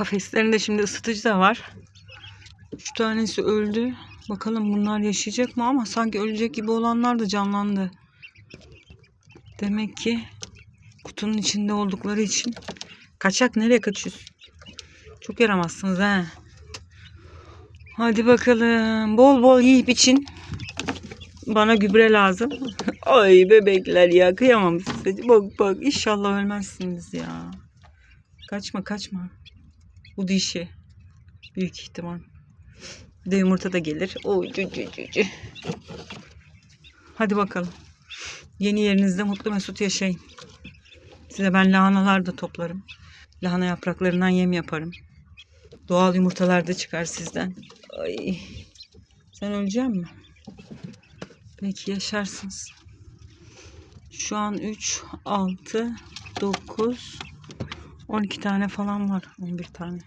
Kafeslerinde şimdi ısıtıcı da var. Üç tanesi öldü. Bakalım bunlar yaşayacak mı ama sanki ölecek gibi olanlar da canlandı. Demek ki kutunun içinde oldukları için kaçak nereye kaçıyorsun? Çok yaramazsınız he. Hadi bakalım. Bol bol yiyip için. Bana gübre lazım. Ay bebekler ya kıyamam size. Bak bak inşallah ölmezsiniz ya. Kaçma kaçma. Bu dişi. Büyük ihtimal. Bir de yumurta da gelir. Oy cü cü cü cü. Hadi bakalım. Yeni yerinizde mutlu mesut yaşayın. Size ben lahanalar da toplarım. Lahana yapraklarından yem yaparım. Doğal yumurtalar da çıkar sizden. Ay. Sen ölecek mi? Peki yaşarsınız. Şu an 3, 6, 9, 12 tane falan var. 11 tane.